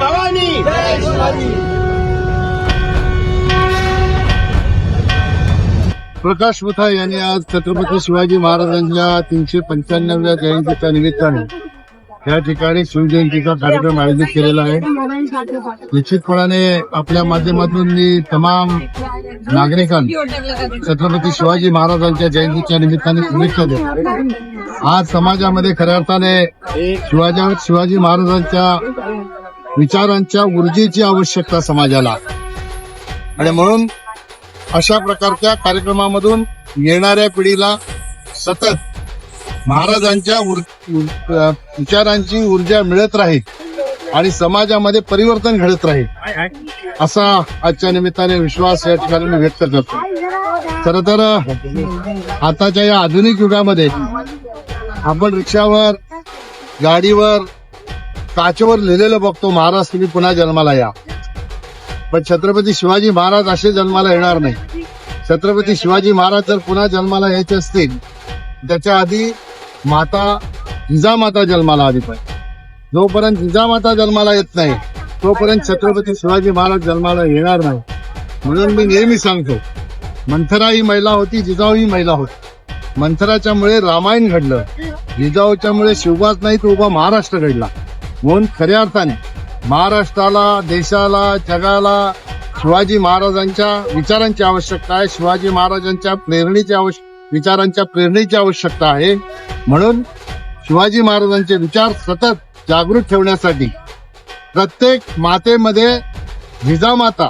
भवानी। प्रकाश मुथा यांनी आज छत्रपती शिवाजी महाराजांच्या तीनशे पंच्याण्णव्या जयंतीच्या निमित्ताने या ठिकाणी शिवजयंतीचा कार्यक्रम आयोजित केलेला आहे. निश्चितपणाने आपल्या माध्यमातून मी तमाम नागरिकांना छत्रपती शिवाजी महाराजांच्या जयंतीच्या निमित्ताने शुभेच्छा देतो. आज समाजामध्ये खऱ्या अर्थाने शिवाजी शिवाजी महाराजांच्या विचारांच्या ऊर्जेची आवश्यकता समाजाला. आणि म्हणून अशा प्रकारच्या कार्यक्रमामधून येणाऱ्या पिढीला सतत महाराजांच्या विचारांची ऊर्जा मिळत राहील आणि समाजामध्ये परिवर्तन घडत राहील. असा आजच्या निमित्ताने विश्वास या ठिकाणी मी व्यक्त करतो. खर तर आताच्या या आधुनिक युगामध्ये आपण रिक्षावर गाडीवर काचेवर लिहिलेलं बघतो महाराज तुम्ही पुन्हा जन्माला या. पण छत्रपती शिवाजी महाराज असे जन्माला येणार नाही. छत्रपती शिवाजी महाराज जर पुन्हा जन्माला यायचे असतील त्याच्या आधी माता जिजामाता जन्माला आली पाहिजे. जोपर्यंत जिजामाता जन्माला येत नाही तोपर्यंत छत्रपती शिवाजी महाराज जन्माला येणार नाही. म्हणून मी नेहमी सांगतो मंथरा ही महिला होती जिजाऊ ही महिला होती. मंथराच्यामुळे रामायण घडलं जिजाऊच्यामुळे शिवबाज नाही तर उभा महाराष्ट्र घडला. म्हणून खऱ्या अर्थाने. महाराष्ट्राला देशाला जगाला शिवाजी महाराजांच्या विचारांची आवश्यकता आहे. शिवाजी महाराजांच्या प्रेरणेची आवश्यक विचारांच्या प्रेरणेची आवश्यकता आहे. म्हणून शिवाजी महाराजांचे विचार सतत जागृत ठेवण्यासाठी प्रत्येक मातेमध्ये जिजामाता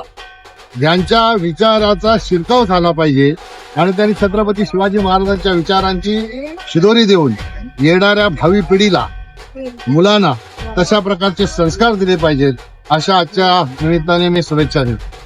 यांच्या विचाराचा शिरकाव झाला पाहिजे आणि त्यांनी छत्रपती शिवाजी महाराजांच्या विचारांची शिदोरी देऊन येणाऱ्या भावी पिढीला मुलांना तशा प्रकारचे संस्कार दिले पाहिजेत. अशा आजच्या निमित्ताने मी शुभेच्छा देतो.